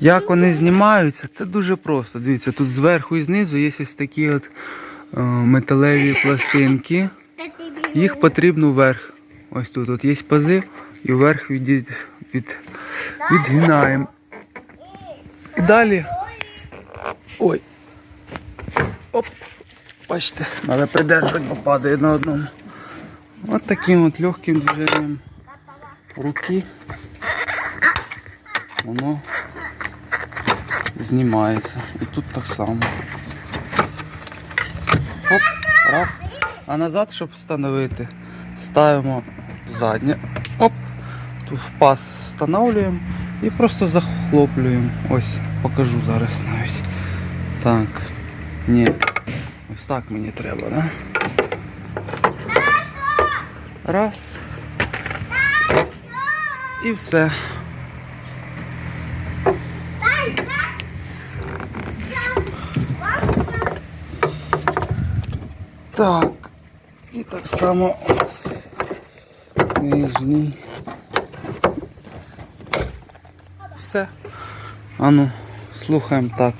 Як вони знімаються, це дуже просто. Дивіться, тут зверху і знизу є ось такі от е, металеві пластинки. Їх потрібно вверх. Ось тут от є пази, і вверх від, від, відгинаємо. І далі. Ой. Оп. Бачите, треба придержувати, бо падає на одному. От таким от легким движенням руки воно знімається. І тут так само. Оп, раз. А назад, щоб встановити, ставимо заднє. Оп. Тут в паз встановлюємо і просто захлоплюємо. Ось, покажу зараз навіть. Так. Ні. Ось так мені треба, да? Раз. І все. Так. І так само. Нижній. Все. Ану, слухаємо так.